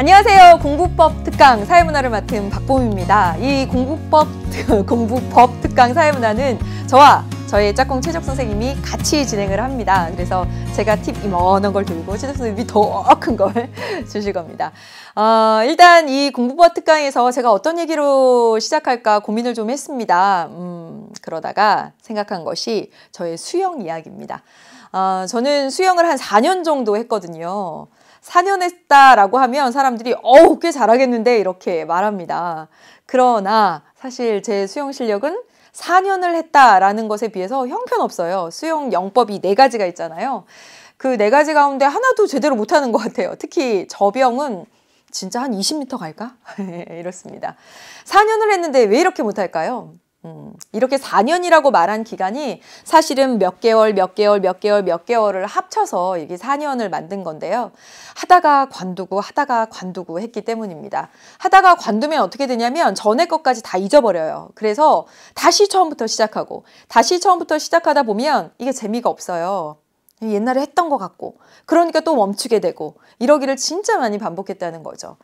안녕하세요. 공부법 특강 사회문화를 맡은 박봄입니다. 이 공부법 공부법 특강 사회문화는 저와 저희 짝꿍 최적 선생님이 같이 진행을 합니다. 그래서 제가 팁 이만한 걸 들고 최적 선생님이 더 큰 걸 주실 겁니다. 어, 일단 이 공부법 특강에서 제가 어떤 얘기로 시작할까 고민을 좀 했습니다. 음, 그러다가 생각한 것이 저의 수영 이야기입니다. 어, 저는 수영을 한 4년 정도 했거든요. 4년 했다라고 하면 사람들이 어우 꽤 잘하겠는데 이렇게 말합니다. 그러나 사실 제 수영 실력은 4년을 했다라는 것에 비해서 형편없어요. 수영 영법이 네 가지가 있잖아요. 그 네 가지 가운데 하나도 제대로 못하는 것 같아요. 특히 저병은 진짜 한 20m 갈까? 이렇습니다. 4년을 했는데 왜 이렇게 못할까요? 음, 이렇게 4년이라고 말한 기간이 사실은 몇 개월, 몇 개월, 몇 개월, 몇 개월을 합쳐서 이게 4년을 만든 건데요. 하다가 관두고, 하다가 관두고 했기 때문입니다. 하다가 관두면 어떻게 되냐면 전에 것까지 다 잊어버려요. 그래서 다시 처음부터 시작하고, 다시 처음부터 시작하다 보면 이게 재미가 없어요. 옛날에 했던 것 같고 그러니까 또 멈추게 되고 이러기를 진짜 많이 반복했다는 거죠.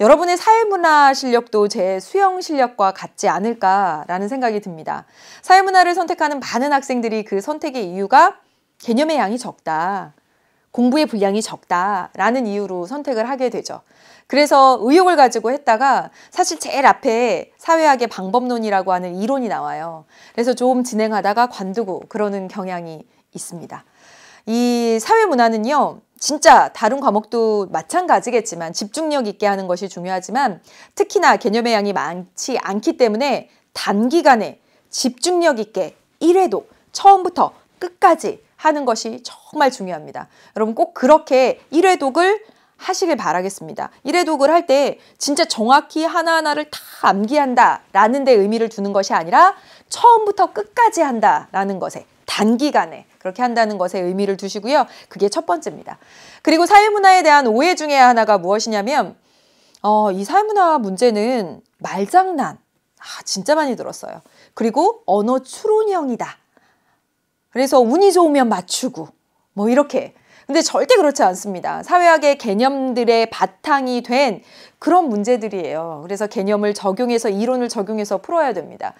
여러분의 사회문화 실력도 제 수영 실력과 같지 않을까라는 생각이 듭니다. 사회문화를 선택하는 많은 학생들이 그 선택의 이유가 개념의 양이 적다. 공부의 분량이 적다라는 이유로 선택을 하게 되죠. 그래서 의욕을 가지고 했다가 사실 제일 앞에 사회학의 방법론이라고 하는 이론이 나와요. 그래서 좀 진행하다가 관두고 그러는 경향이 있습니다. 이 사회 문화는요. 진짜 다른 과목도 마찬가지겠지만 집중력 있게 하는 것이 중요하지만 특히나 개념의 양이 많지 않기 때문에 단기간에 집중력 있게 1회도 처음부터 끝까지 하는 것이 정말 중요합니다. 여러분 꼭 그렇게 1회독을 하시길 바라겠습니다. 1회독을 할 때 진짜 정확히 하나하나를 다 암기한다 라는 데 의미를 두는 것이 아니라 처음부터 끝까지 한다 라는 것에 단기간에 그렇게 한다는 것에 의미를 두시고요. 그게 첫 번째입니다. 그리고 사회문화에 대한 오해 중에 하나가 무엇이냐면 어, 이 사회문화 문제는 말장난 아, 진짜 많이 들었어요. 그리고 언어 추론형이다. 그래서 운이 좋으면 맞추고 뭐 이렇게 근데 절대 그렇지 않습니다. 사회학의 개념들의 바탕이 된 그런 문제들이에요. 그래서 개념을 적용해서 이론을 적용해서 풀어야 됩니다.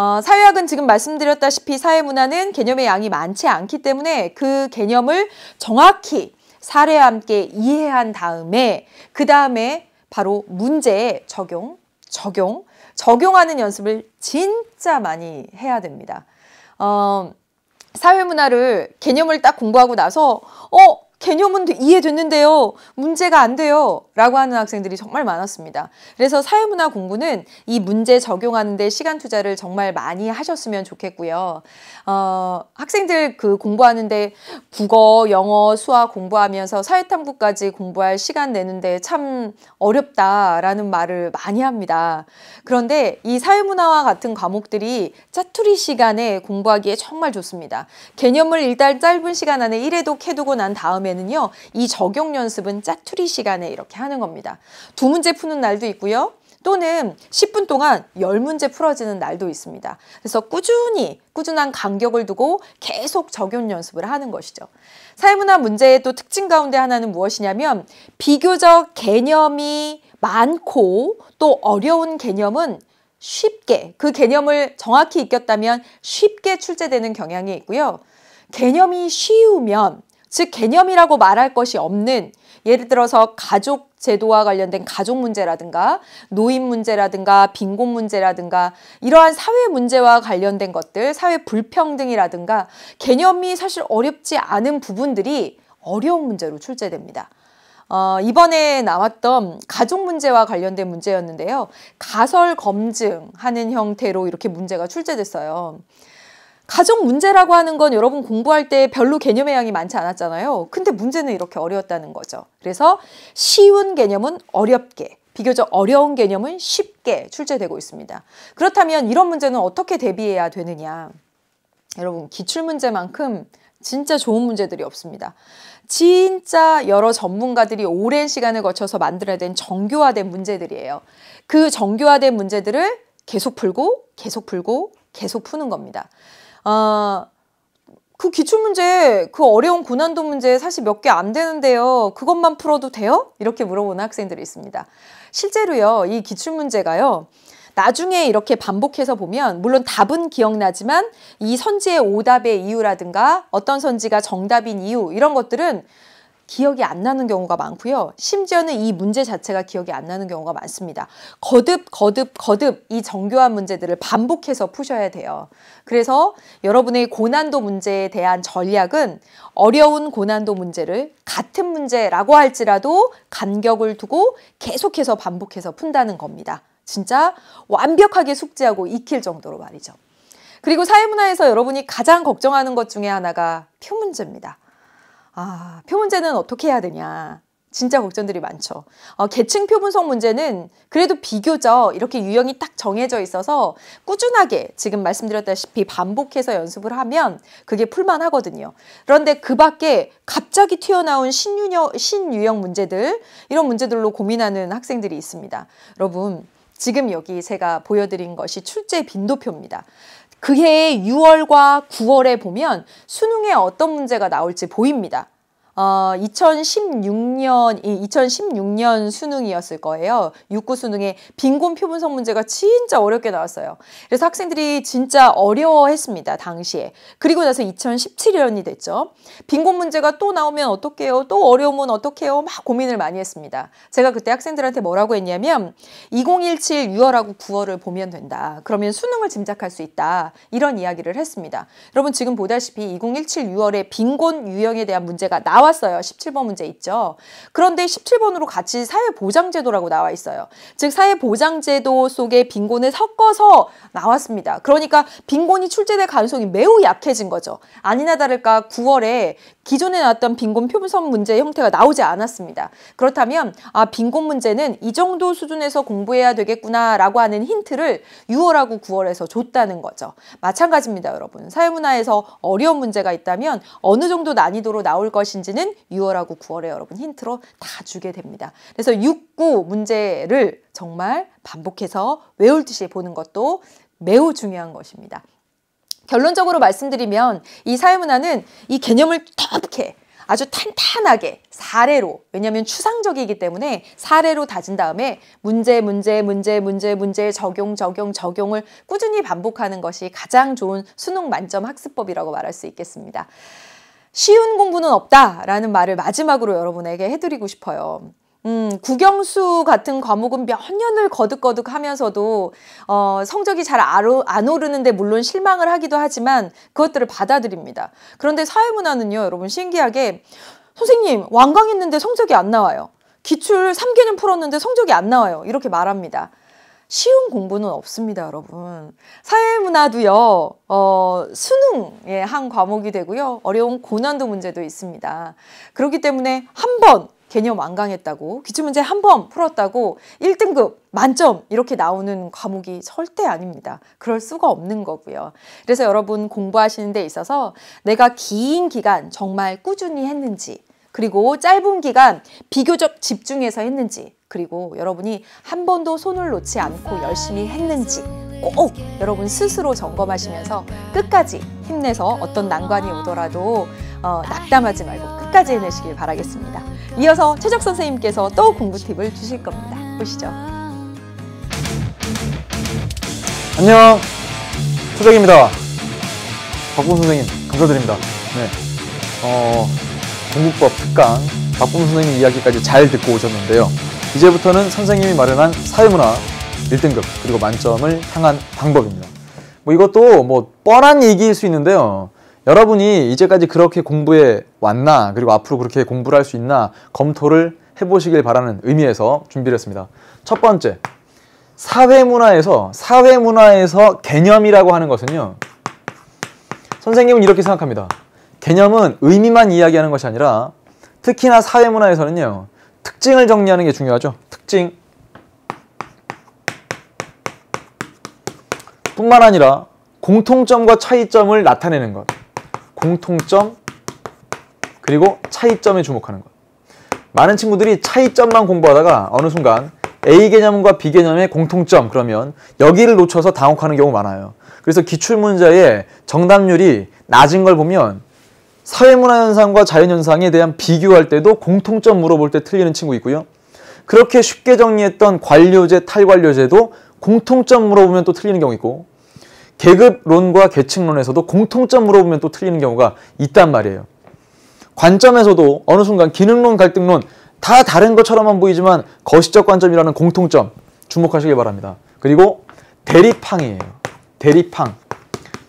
어, 사회학은 지금 말씀드렸다시피 사회문화는 개념의 양이 많지 않기 때문에 그 개념을 정확히 사례와 함께 이해한 다음에 그 다음에 바로 문제에 적용, 적용, 적용하는 연습을 진짜 많이 해야 됩니다. 어, 사회문화를 개념을 딱 공부하고 나서 어 개념은 이해됐는데요. 문제가 안 돼요. 라고 하는 학생들이 정말 많았습니다. 그래서 사회문화 공부는 이 문제 적용하는데 시간 투자를 정말 많이 하셨으면 좋겠고요. 어, 학생들 그 공부하는데 국어, 영어, 수학 공부하면서 사회탐구까지 공부할 시간 내는데 참 어렵다라는 말을 많이 합니다. 그런데 이 사회문화와 같은 과목들이 짜투리 시간에 공부하기에 정말 좋습니다. 개념을 일단 짧은 시간 안에 1회독 해두고 난 다음에 다음에는요, 이 적용 연습은 짜투리 시간에 이렇게 하는 겁니다. 두 문제 푸는 날도 있고요. 또는 10분 동안 10문제 풀어지는 날도 있습니다. 그래서 꾸준히 꾸준한 간격을 두고 계속 적용 연습을 하는 것이죠. 사회문화 문제의 또 특징 가운데 하나는 무엇이냐면 비교적 개념이 많고 또 어려운 개념은 쉽게 그 개념을 정확히 익혔다면 쉽게 출제되는 경향이 있고요. 개념이 쉬우면 즉 개념이라고 말할 것이 없는 예를 들어서 가족 제도와 관련된 가족 문제라든가 노인 문제라든가 빈곤 문제라든가 이러한 사회 문제와 관련된 것들 사회 불평등이라든가 개념이 사실 어렵지 않은 부분들이 어려운 문제로 출제됩니다. 어, 이번에 나왔던 가족 문제와 관련된 문제였는데요. 가설 검증하는 형태로 이렇게 문제가 출제됐어요. 가족 문제라고 하는 건 여러분 공부할 때 별로 개념의 양이 많지 않았잖아요. 근데 문제는 이렇게 어려웠다는 거죠. 그래서 쉬운 개념은 어렵게, 비교적 어려운 개념은 쉽게 출제되고 있습니다. 그렇다면 이런 문제는 어떻게 대비해야 되느냐? 여러분, 기출 문제만큼 진짜 좋은 문제들이 없습니다. 진짜 여러 전문가들이 오랜 시간을 거쳐서 만들어야된 정교화된 문제들이에요. 그 정교화된 문제들을 계속 풀고, 계속 풀고, 계속 푸는 겁니다. 어, 그 기출문제, 그 어려운 고난도 문제 사실 몇 개 안 되는데요. 그것만 풀어도 돼요? 이렇게 물어보는 학생들이 있습니다. 실제로요, 이 기출문제가요, 나중에 이렇게 반복해서 보면 물론 답은 기억나지만 이 선지의 오답의 이유라든가 어떤 선지가 정답인 이유 이런 것들은 기억이 안 나는 경우가 많고요. 심지어는 이 문제 자체가 기억이 안 나는 경우가 많습니다. 거듭, 거듭, 거듭 이 정교한 문제들을 반복해서 푸셔야 돼요. 그래서 여러분의 고난도 문제에 대한 전략은 어려운 고난도 문제를 같은 문제라고 할지라도 간격을 두고 계속해서 반복해서 푼다는 겁니다. 진짜 완벽하게 숙지하고 익힐 정도로 말이죠. 그리고 사회문화에서 여러분이 가장 걱정하는 것 중에 하나가 표 문제입니다. 아, 표 문제는 어떻게 해야 되냐. 진짜 걱정들이 많죠. 어, 계층 표분석 문제는 그래도 비교적 이렇게 유형이 딱 정해져 있어서 꾸준하게 지금 말씀드렸다시피 반복해서 연습을 하면 그게 풀만 하거든요. 그런데 그 밖에 갑자기 튀어나온 신유형, 신유형 문제들, 이런 문제들로 고민하는 학생들이 있습니다. 여러분, 지금 여기 제가 보여드린 것이 출제 빈도표입니다. 그해 6월과 9월에 보면 수능에 어떤 문제가 나올지 보입니다. 어, 2016년, 2016년 수능이었을 거예요. 6구 수능에 빈곤 표분석 문제가 진짜 어렵게 나왔어요. 그래서 학생들이 진짜 어려워했습니다. 당시에. 그리고 나서 2017년이 됐죠. 빈곤 문제가 또 나오면 어떡해요? 또 어려우면 어떡해요? 막 고민을 많이 했습니다. 제가 그때 학생들한테 뭐라고 했냐면 2017 6월하고 9월을 보면 된다. 그러면 수능을 짐작할 수 있다. 이런 이야기를 했습니다. 여러분 지금 보다시피 2017 6월에 빈곤 유형에 대한 문제가 나와 나왔어요. 17번 문제 있죠. 그런데 17번으로 같이 사회보장제도라고 나와 있어요. 즉 사회보장제도 속에 빈곤을 섞어서 나왔습니다. 그러니까 빈곤이 출제될 가능성이 매우 약해진 거죠. 아니나 다를까 9월에 기존에 나왔던 빈곤 표분선 문제 형태가 나오지 않았습니다. 그렇다면 아 빈곤 문제는 이 정도 수준에서 공부해야 되겠구나라고 하는 힌트를 6월하고 9월에서 줬다는 거죠. 마찬가지입니다, 여러분. 사회문화에서 어려운 문제가 있다면 어느 정도 난이도로 나올 것인지는 문제는 6월하고 9월에 여러분 힌트로 다 주게 됩니다. 그래서 6, 9 문제를 정말 반복해서 외울 듯이 보는 것도 매우 중요한 것입니다. 결론적으로 말씀드리면 이 사회문화는 이 개념을 덥게 아주 탄탄하게 사례로 왜냐하면 추상적이기 때문에 사례로 다진 다음에 문제 문제 문제 문제 문제 적용 적용 적용을 꾸준히 반복하는 것이 가장 좋은 수능 만점 학습법이라고 말할 수 있겠습니다. 쉬운 공부는 없다라는 말을 마지막으로 여러분에게 해드리고 싶어요. 음, 국영수 같은 과목은 몇 년을 거듭거듭 하면서도 어, 성적이 잘 안 오르는데 물론 실망을 하기도 하지만 그것들을 받아들입니다. 그런데 사회문화는요, 여러분 신기하게 선생님 완강했는데 성적이 안 나와요. 기출 3개는 풀었는데 성적이 안 나와요. 이렇게 말합니다. 쉬운 공부는 없습니다, 여러분. 사회문화도요, 어, 수능의 한 과목이 되고요. 어려운 고난도 문제도 있습니다. 그렇기 때문에 한 번 개념 완강했다고, 기출문제 한 번 풀었다고 1등급 만점 이렇게 나오는 과목이 절대 아닙니다. 그럴 수가 없는 거고요. 그래서 여러분 공부하시는 데 있어서 내가 긴 기간 정말 꾸준히 했는지, 그리고 짧은 기간 비교적 집중해서 했는지 그리고 여러분이 한 번도 손을 놓지 않고 열심히 했는지 꼭 여러분 스스로 점검하시면서 끝까지 힘내서 어떤 난관이 오더라도 어, 낙담하지 말고 끝까지 해내시길 바라겠습니다. 이어서 최적 선생님께서 또 공부 팁을 주실 겁니다. 보시죠. 안녕, 최적입니다. 박봉 선생님 감사드립니다. 네, 어, 공부법 특강 박봉 선생님 이야기까지 잘 듣고 오셨는데요. 이제부터는 선생님이 마련한 사회문화 1등급 그리고 만점을 향한 방법입니다. 뭐 이것도 뭐 뻔한 얘기일 수 있는데요. 여러분이 이제까지 그렇게 공부해 왔나 그리고 앞으로 그렇게 공부를 할 수 있나 검토를 해보시길 바라는 의미에서 준비를 했습니다. 첫 번째, 사회문화에서 사회문화에서 개념이라고 하는 것은요. 선생님은 이렇게 생각합니다. 개념은 의미만 이야기하는 것이 아니라 특히나 사회문화에서는요. 특징을 정리하는 게 중요하죠. 특징. 뿐만 아니라 공통점과 차이점을 나타내는 것. 공통점 그리고 차이점에 주목하는 것. 많은 친구들이 차이점만 공부하다가 어느 순간 A 개념과 B 개념의 공통점 그러면 여기를 놓쳐서 당혹하는 경우 많아요. 그래서 기출문제의 정답률이 낮은 걸 보면 사회문화 현상과 자연 현상에 대한 비교할 때도 공통점 물어볼 때 틀리는 친구 있고요. 그렇게 쉽게 정리했던 관료제, 탈관료제도 공통점 물어보면 또 틀리는 경우 있고 계급론과 계층론에서도 공통점 물어보면 또 틀리는 경우가 있단 말이에요. 관점에서도 어느 순간 기능론, 갈등론 다 다른 것처럼만 보이지만 거시적 관점이라는 공통점 주목하시길 바랍니다. 그리고 대립항이에요. 대립항.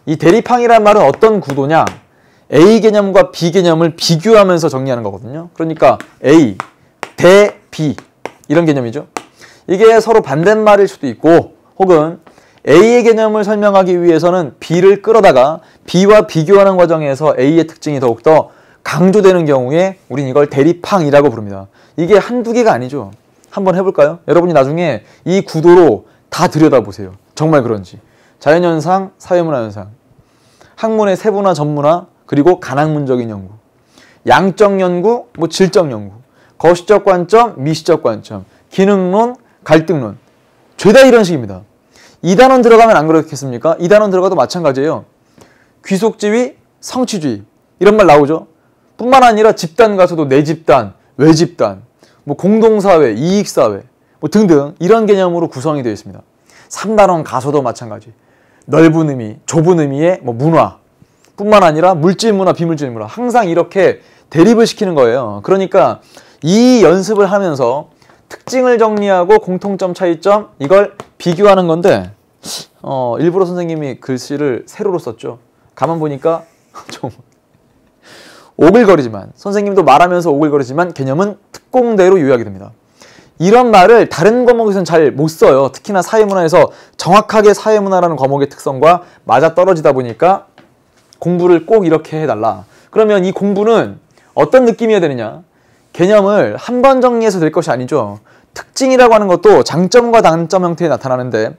이 대립항이란 말은 어떤 구도냐? A 개념과 B 개념을 비교하면서 정리하는 거거든요. 그러니까 A, 대 B 이런 개념이죠. 이게 서로 반대말일 수도 있고 혹은 A의 개념을 설명하기 위해서는 B를 끌어다가 B와 비교하는 과정에서 A의 특징이 더욱더 강조되는 경우에 우린 이걸 대립항이라고 부릅니다. 이게 한두 개가 아니죠. 한번 해볼까요? 여러분이 나중에 이 구도로 다 들여다보세요. 정말 그런지. 자연현상, 사회문화현상, 학문의 세분화, 전문화, 그리고 간학문적인 연구, 양적 연구, 뭐 질적 연구, 거시적 관점, 미시적 관점, 기능론, 갈등론. 죄다 이런 식입니다. 2단원 들어가면 안 그렇겠습니까? 2단원 들어가도 마찬가지예요. 귀속지위, 성취주의 이런 말 나오죠. 뿐만 아니라 집단 가서도 내 집단, 외 집단, 뭐 공동사회, 이익사회 뭐 등등 이런 개념으로 구성이 되어 있습니다. 3단원 가서도 마찬가지. 넓은 의미, 좁은 의미의 뭐 문화 뿐만 아니라 물질 문화, 비물질 문화 항상 이렇게 대립을 시키는 거예요. 그러니까 이 연습을 하면서 특징을 정리하고 공통점, 차이점 이걸 비교하는 건데 어, 일부러 선생님이 글씨를 세로로 썼죠. 가만 보니까 좀 오글거리지만 선생님도 말하면서 오글거리지만 개념은 특공대로 요약이 됩니다. 이런 말을 다른 과목에서는 잘 못 써요. 특히나 사회문화에서 정확하게 사회문화라는 과목의 특성과 맞아 떨어지다 보니까 공부를 꼭 이렇게 해달라. 그러면 이 공부는 어떤 느낌이어야 되느냐? 개념을 한 번 정리해서 될 것이 아니죠. 특징이라고 하는 것도 장점과 단점 형태에 나타나는데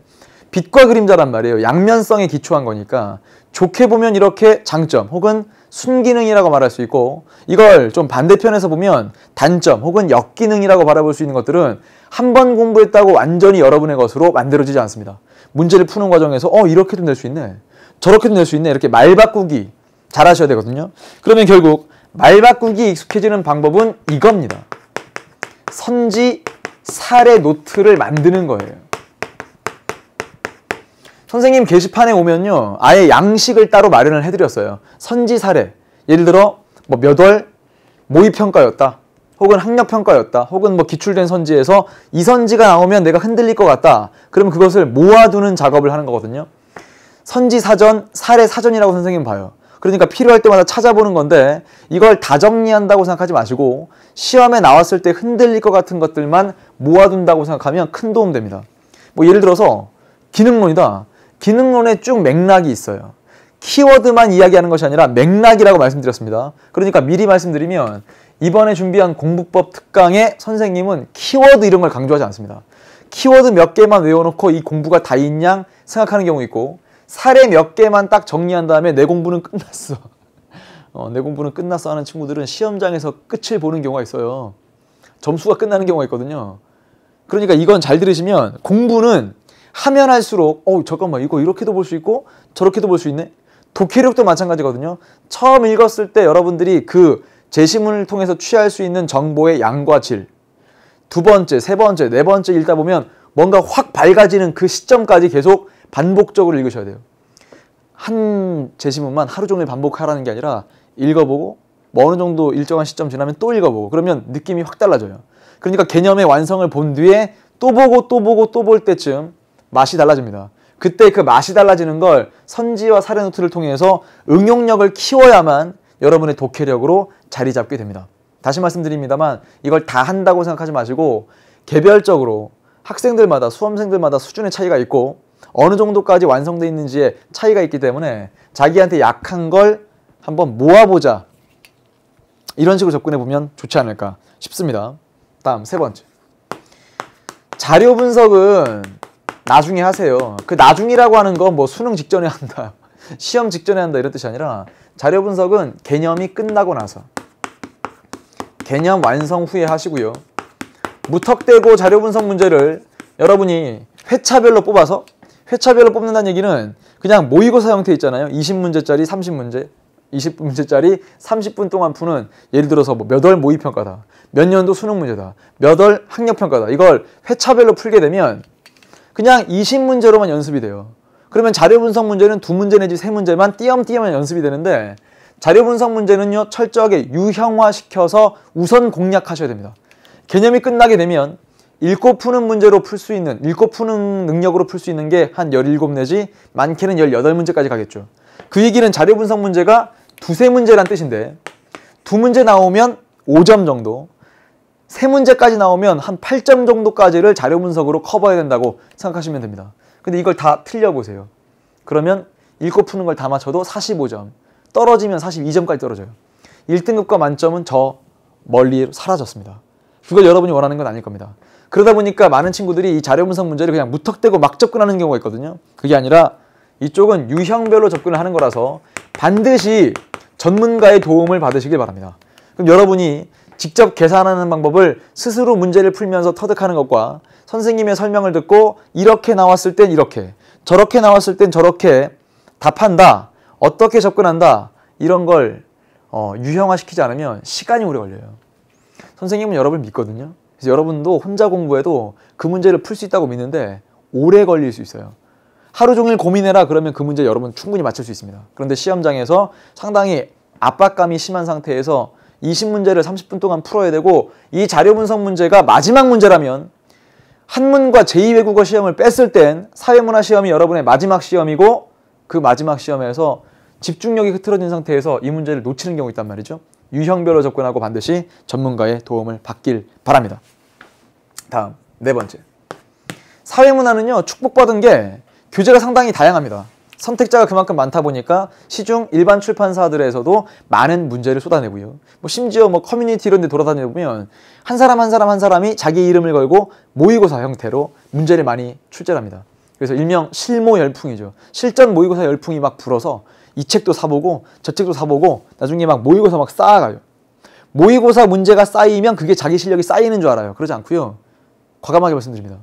빛과 그림자란 말이에요. 양면성에 기초한 거니까 좋게 보면 이렇게 장점 혹은 순기능이라고 말할 수 있고 이걸 좀 반대편에서 보면 단점 혹은 역기능이라고 바라볼 수 있는 것들은 한 번 공부했다고 완전히 여러분의 것으로 만들어지지 않습니다. 문제를 푸는 과정에서 어 이렇게도 낼수 있네. 저렇게도 낼 수 있네. 이렇게 말 바꾸기 잘 하셔야 되거든요. 그러면 결국 말 바꾸기 익숙해지는 방법은 이겁니다. 선지 사례 노트를 만드는 거예요. 선생님 게시판에 오면요. 아예 양식을 따로 마련을 해드렸어요. 선지 사례. 예를 들어 뭐 몇 월 모의평가였다. 혹은 학력평가였다. 혹은 뭐 기출된 선지에서 이 선지가 나오면 내가 흔들릴 것 같다. 그러면 그것을 모아두는 작업을 하는 거거든요. 선지 사전, 사례 사전이라고 선생님 봐요. 그러니까 필요할 때마다 찾아보는 건데 이걸 다 정리한다고 생각하지 마시고 시험에 나왔을 때 흔들릴 것 같은 것들만 모아둔다고 생각하면 큰 도움 됩니다. 뭐 예를 들어서 기능론이다. 기능론에 쭉 맥락이 있어요. 키워드만 이야기하는 것이 아니라 맥락이라고 말씀드렸습니다. 그러니까 미리 말씀드리면 이번에 준비한 공부법 특강에 선생님은 키워드 이런 걸 강조하지 않습니다. 키워드 몇 개만 외워놓고 이 공부가 다 있냐 생각하는 경우 있고 사례 몇 개만 딱 정리한 다음에 내 공부는 끝났어. 어, 내 공부는 끝났어 하는 친구들은 시험장에서 끝을 보는 경우가 있어요. 점수가 끝나는 경우가 있거든요. 그러니까 이건 잘 들으시면 공부는 하면 할수록 어 잠깐만 이거 이렇게도 볼 수 있고 저렇게도 볼 수 있네. 독해력도 마찬가지거든요. 처음 읽었을 때 여러분들이 그 제시문을 통해서 취할 수 있는 정보의 양과 질. 두 번째, 세 번째, 네 번째 읽다 보면 뭔가 확 밝아지는 그 시점까지 계속 반복적으로 읽으셔야 돼요. 한 제시문만 하루 종일 반복하라는 게 아니라 읽어보고 뭐 어느 정도 일정한 시점 지나면 또 읽어보고 그러면 느낌이 확 달라져요. 그러니까 개념의 완성을 본 뒤에 또 보고 또 보고 또 볼 때쯤 맛이 달라집니다. 그때 그 맛이 달라지는 걸 선지와 사례 노트를 통해서 응용력을 키워야만 여러분의 독해력으로 자리 잡게 됩니다. 다시 말씀드립니다만 이걸 다 한다고 생각하지 마시고 개별적으로 학생들마다 수험생들마다 수준의 차이가 있고 어느 정도까지 완성되어 있는지에 차이가 있기 때문에 자기한테 약한 걸 한번 모아보자 이런 식으로 접근해 보면 좋지 않을까 싶습니다. 다음 세 번째 자료 분석은 나중에 하세요. 그 나중이라고 하는 건 뭐 수능 직전에 한다, 시험 직전에 한다 이런 뜻이 아니라 자료 분석은 개념이 끝나고 나서 개념 완성 후에 하시고요. 무턱대고 자료 분석 문제를 여러분이 회차별로 뽑아서 회차별로 뽑는다는 얘기는 그냥 모의고사 형태 있잖아요. 20문제짜리 30문제 20문제짜리 30분 동안 푸는 예를 들어서 뭐 몇 월 모의평가다. 몇 년도 수능 문제다. 몇 월 학력평가다. 이걸 회차별로 풀게 되면 그냥 20문제로만 연습이 돼요. 그러면 자료 분석 문제는 두 문제 내지 세 문제만 띄엄띄엄 연습이 되는데 자료 분석 문제는요 철저하게 유형화시켜서 우선 공략하셔야 됩니다. 개념이 끝나게 되면 읽고 푸는 문제로 풀 수 있는 읽고 푸는 능력으로 풀 수 있는 게 한 17 내지 많게는 18문제까지 가겠죠. 그 얘기는 자료 분석 문제가 두세 문제란 뜻인데 두 문제 나오면 5점 정도 세 문제까지 나오면 한 8점 정도까지를 자료 분석으로 커버해야 된다고 생각하시면 됩니다. 근데 이걸 다 틀려보세요. 그러면 읽고 푸는 걸 다 맞춰도 45점 떨어지면 42점까지 떨어져요. 1등급과 만점은 저 멀리 사라졌습니다. 그걸 여러분이 원하는 건 아닐 겁니다. 그러다 보니까 많은 친구들이 이 자료 분석 문제를 그냥 무턱대고 막 접근하는 경우가 있거든요. 그게 아니라 이쪽은 유형별로 접근을 하는 거라서 반드시 전문가의 도움을 받으시길 바랍니다. 그럼 여러분이 직접 계산하는 방법을 스스로 문제를 풀면서 터득하는 것과 선생님의 설명을 듣고 이렇게 나왔을 땐 이렇게 저렇게 나왔을 땐 저렇게 답한다 어떻게 접근한다 이런 걸 어, 유형화시키지 않으면 시간이 오래 걸려요 선생님은 여러분을 믿거든요 여러분도 혼자 공부해도 그 문제를 풀 수 있다고 믿는데 오래 걸릴 수 있어요 하루 종일 고민해라 그러면 그 문제 여러분 충분히 맞출 수 있습니다 그런데 시험장에서 상당히 압박감이 심한 상태에서 20문제를 30분 동안 풀어야 되고 이 자료 분석 문제가 마지막 문제라면 한문과 제2외국어 시험을 뺐을 땐 사회문화 시험이 여러분의 마지막 시험이고 그 마지막 시험에서 집중력이 흐트러진 상태에서 이 문제를 놓치는 경우 있단 말이죠. 유형별로 접근하고 반드시 전문가의 도움을 받길 바랍니다. 다음 네 번째. 사회문화는요 축복받은 게 교재가 상당히 다양합니다. 선택자가 그만큼 많다 보니까 시중 일반 출판사들에서도 많은 문제를 쏟아내고요. 뭐 심지어 뭐 커뮤니티 이런 데 돌아다녀 보면 한 사람 한 사람 한 사람이 자기 이름을 걸고 모의고사 형태로 문제를 많이 출제합니다. 그래서 일명 실모 열풍이죠. 실전 모의고사 열풍이 막 불어서 이 책도 사보고 저 책도 사보고 나중에 막 모의고사 막 쌓아가요. 모의고사 문제가 쌓이면 그게 자기 실력이 쌓이는 줄 알아요. 그러지 않고요. 과감하게 말씀드립니다.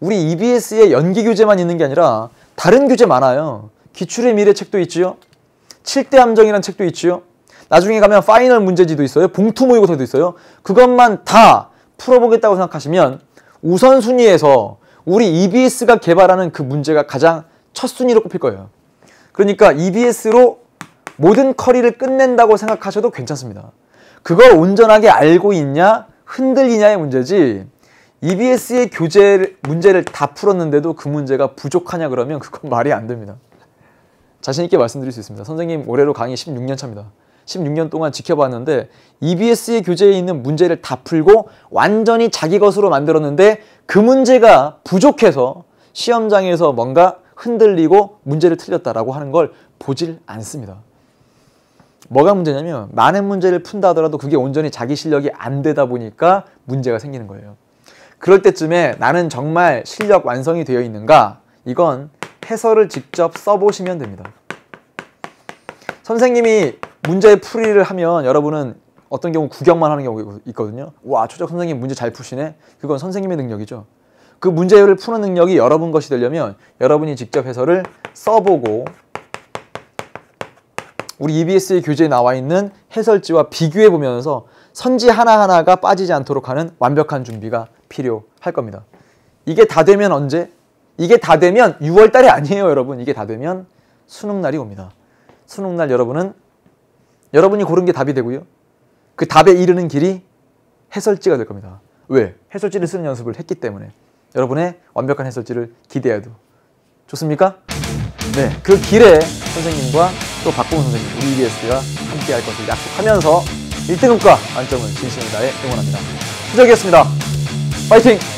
우리 EBS에 연기 교재만 있는 게 아니라 다른 교재 많아요. 기출의 미래 책도 있지요. 7대 함정이라는 책도 있지요. 나중에 가면 파이널 문제지도 있어요. 봉투 모의고사도 있어요. 그것만 다 풀어보겠다고 생각하시면 우선순위에서 우리 EBS가 개발하는 그 문제가 가장 첫 순위로 꼽힐 거예요. 그러니까 EBS로 모든 커리를 끝낸다고 생각하셔도 괜찮습니다. 그걸 온전하게 알고 있냐 흔들리냐의 문제지 EBS의 교재 문제를 다 풀었는데도 그 문제가 부족하냐 그러면 그건 말이 안 됩니다. 자신 있게 말씀드릴 수 있습니다. 선생님 올해로 강의 16년 차입니다. 16년 동안 지켜봤는데 EBS의 교재에 있는 문제를 다 풀고 완전히 자기 것으로 만들었는데 그 문제가 부족해서 시험장에서 뭔가 흔들리고 문제를 틀렸다라고 하는 걸 보질 않습니다. 뭐가 문제냐면 많은 문제를 푼다 하더라도 그게 온전히 자기 실력이 안 되다 보니까 문제가 생기는 거예요. 그럴 때쯤에 나는 정말 실력 완성이 되어 있는가? 이건 해설을 직접 써보시면 됩니다. 선생님이 문제 풀이를 하면 여러분은 어떤 경우 구경만 하는 경우가 있거든요. 와, 초작 선생님 문제 잘 푸시네? 그건 선생님의 능력이죠. 그 문제를 푸는 능력이 여러분 것이 되려면 여러분이 직접 해설을 써보고 우리 EBS의 교재에 나와 있는 해설지와 비교해 보면서 선지 하나하나가 빠지지 않도록 하는 완벽한 준비가 필요할 겁니다. 이게 다 되면 언제? 이게 다 되면 6월 달이 아니에요, 여러분. 이게 다 되면 수능 날이 옵니다. 수능 날 여러분은 여러분이 고른 게 답이 되고요. 그 답에 이르는 길이 해설지가 될 겁니다. 왜? 해설지를 쓰는 연습을 했기 때문에. 여러분의 완벽한 해설지를 기대해도 좋습니까? 네, 그 길에 선생님과 또 박봉훈 선생님, 우리 EBS가 함께 할 것을 약속하면서 1등급과 만점을 진심을 다해 응원합니다. 수적이었습니다. 파이팅!